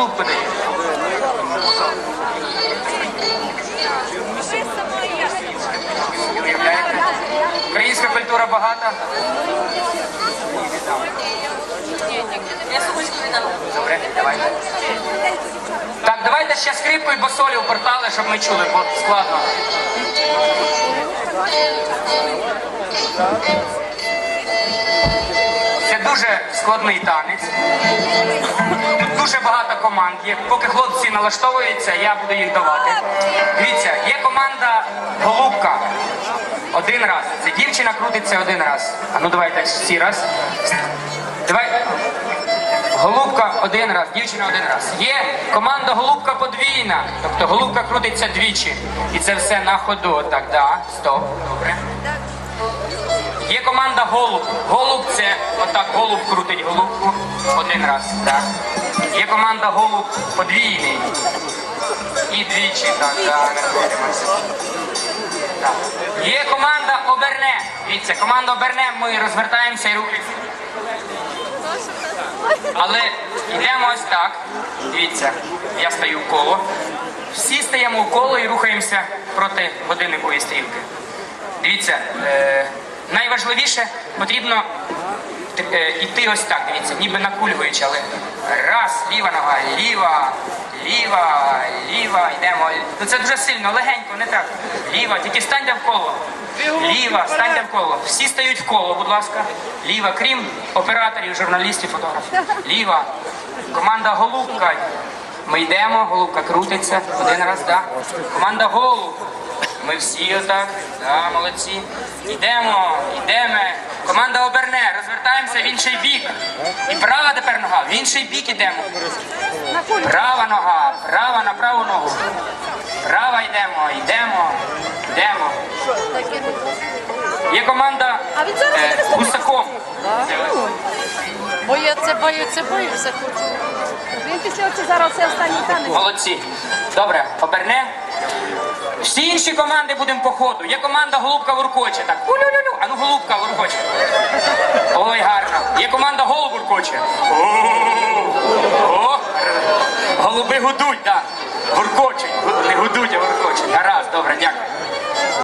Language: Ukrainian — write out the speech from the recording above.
голубку Українська культура багата. Добре, давайте. Так, давайте ще скрипку і басолі портали, щоб ми чули, бо складно. Це дуже складний танець. Дуже багато команд є. Поки хлопці налаштовуються, я буду їх давати. Дивіться, є команда Голубка. Один раз. Це дівчина крутиться один раз. А ну давайте всі раз. Давай. Голубка один раз, дівчина один раз. Є команда голубка подвійна. Тобто голубка крутиться двічі. І це все на ходу. Так, да. Стоп. Добре. Є команда голуб. Голуб це отак голуб крутить голубку. Один раз. Так. Є команда голуб подвійний. І двічі. Так, крутимося. Так. Є команда оберне. Дивіться, команда оберне, ми розвертаємося і рухаємося. Але йдемо ось так. Дивіться, я стою в коло. Всі стаємо в коло і рухаємося проти годинникової стрілки. Дивіться, е, найважливіше потрібно е, йти ось так, дивіться, ніби накульгуючи, але раз, ліва нога, ліва, ліва, ліва, йдемо. Ну це дуже сильно, легенько, не так. Ліва, тільки станьте в коло. Ліва, станьте в коло. Всі стають в коло, будь ласка. Ліва, крім операторів, журналістів, фотографів. Ліва. Команда Голубка. Ми йдемо, голубка крутиться. Один раз, да. Команда Голуб. Ми всі отак, да, молодці. Йдемо, йдемо. Команда оберне, розвертаємося в інший бік. І права тепер нога, в інший бік ідемо. Права нога, права на праву ногу. Права йдемо, йдемо, йдемо. Є команда е, гусаком. Бояться, боються, боються. Він після зараз це останній танець. Молодці. Добре, оберне. Всі інші команди будемо по ходу. Є команда голубка воркоче. Так. Улю-лю-лю. А ну голубка воркоче. Ой, гарно. Є команда голуб воркоче. Голуби гудуть, так. Воркочуть. Не гудуть, а воркочуть. Гаразд, добре, дякую.